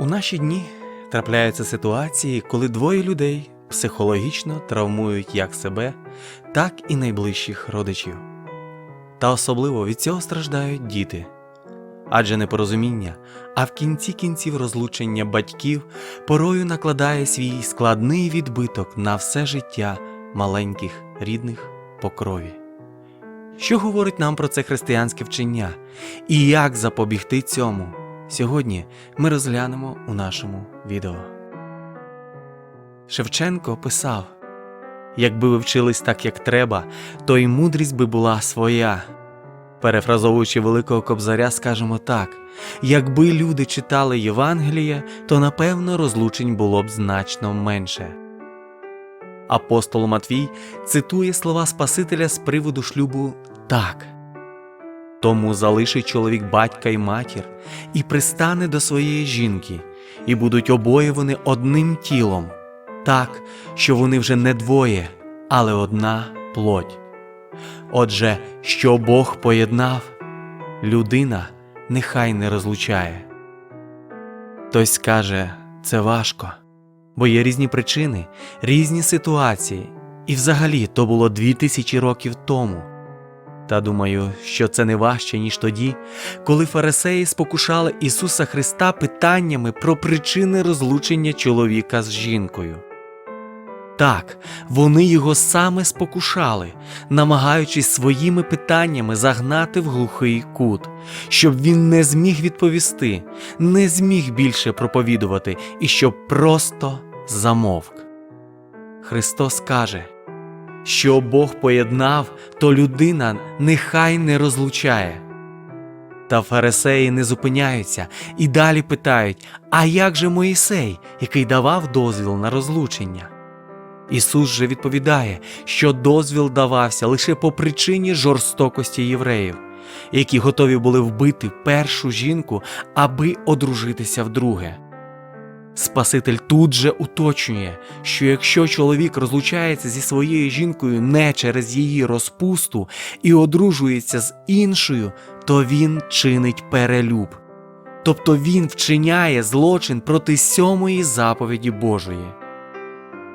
У наші дні трапляються ситуації, коли двоє людей психологічно травмують як себе, так і найближчих родичів. Та особливо від цього страждають діти. Адже непорозуміння, а в кінці кінців розлучення батьків порою накладає свій складний відбиток на все життя маленьких рідних по крові. Що говорить нам про це християнське вчення і як запобігти цьому? Сьогодні ми розглянемо у нашому відео. Шевченко писав: Якби ви вчились так, як треба, то й мудрість би була своя. Перефразовуючи Великого Кобзаря, скажемо так: якби люди читали Євангеліє, то напевно розлучень було б значно менше. Апостол Матвій цитує слова Спасителя з приводу шлюбу так. Тому залишить чоловік батька й матір, і пристане до своєї жінки, і будуть обоє вони одним тілом, так, що вони вже не двоє, але одна плоть. Отже, що Бог поєднав, людина нехай не розлучає. Хтось скаже, це важко, бо є різні причини, різні ситуації, і взагалі то було дві тисячі років тому. Та думаю, що це не важче, ніж тоді, коли фарисеї спокушали Ісуса Христа питаннями про причини розлучення чоловіка з жінкою. Так, вони його саме спокушали, намагаючись своїми питаннями загнати в глухий кут, щоб він не зміг відповісти, не зміг більше проповідувати і щоб просто замовк. Христос каже, що Бог поєднав, то людина нехай не розлучає. Та фарисеї не зупиняються і далі питають: А як же Моїсей, який давав дозвіл на розлучення? Ісус же відповідає, що дозвіл давався лише по причині жорстокості євреїв, які готові були вбити першу жінку, аби одружитися вдруге. Спаситель тут же уточнює, що якщо чоловік розлучається зі своєю жінкою не через її розпусту і одружується з іншою, то він чинить перелюб. Тобто він вчиняє злочин проти сьомої заповіді Божої.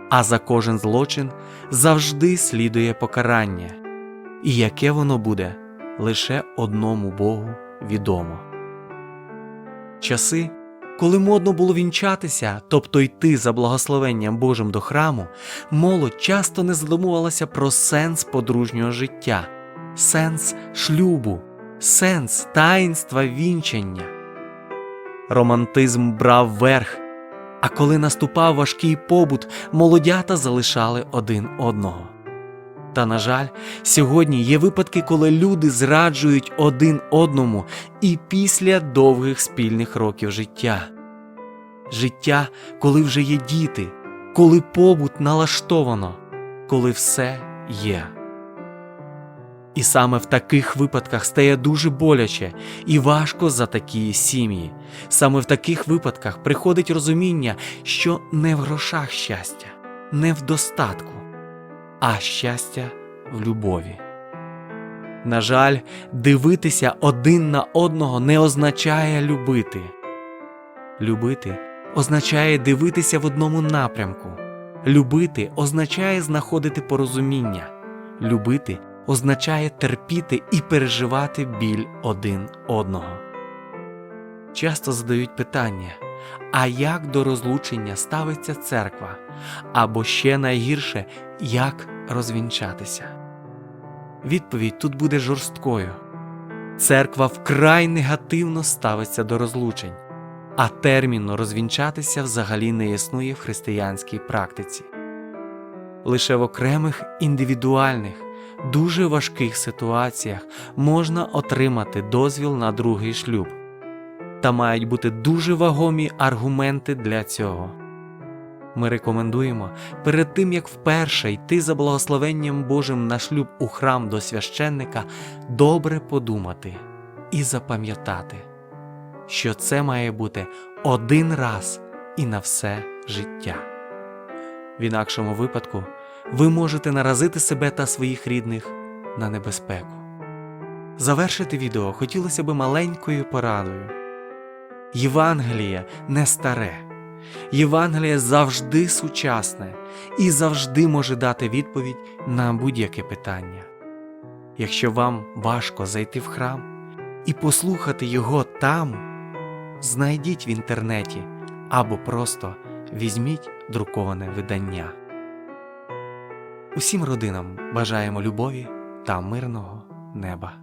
А за кожен злочин завжди слідує покарання, і яке воно буде, лише одному Богу відомо. Часи, коли модно було вінчатися, тобто йти за благословенням Божим до храму, молодь часто не задумувалася про сенс подружнього життя, сенс шлюбу, сенс таїнства вінчання. Романтизм брав верх, а коли наступав важкий побут, молодята залишали один одного. Та, на жаль, сьогодні є випадки, коли люди зраджують один одному і після довгих спільних років життя. Життя, коли вже є діти, коли побут налаштовано, коли все є. І саме в таких випадках стає дуже боляче і важко за такі сім'ї. Саме в таких випадках приходить розуміння, що не в грошах щастя, не в достатку, а щастя в любові. На жаль, дивитися один на одного не означає любити. Любити означає дивитися в одному напрямку. Любити означає знаходити порозуміння. Любити означає терпіти і переживати біль один одного. Часто задають питання: а як до розлучення ставиться церква? Або ще найгірше, як розвінчатися? Відповідь тут буде жорсткою. Церква вкрай негативно ставиться до розлучень, а терміну розвінчатися взагалі не існує в християнській практиці. Лише в окремих індивідуальних, дуже важких ситуаціях можна отримати дозвіл на другий шлюб, та мають бути дуже вагомі аргументи для цього. Ми рекомендуємо перед тим як вперше йти за благословенням Божим на шлюб у храм до священника, добре подумати і запам'ятати, що це має бути один раз і на все життя. В інакшому випадку ви можете наразити себе та своїх рідних на небезпеку. Завершити відео хотілося би маленькою порадою. Євангеліє не старе. Євангеліє завжди сучасне і завжди може дати відповідь на будь-яке питання. Якщо вам важко зайти в храм і послухати його там, знайдіть в інтернеті або просто візьміть друковане видання. Усім родинам бажаємо любові та мирного неба.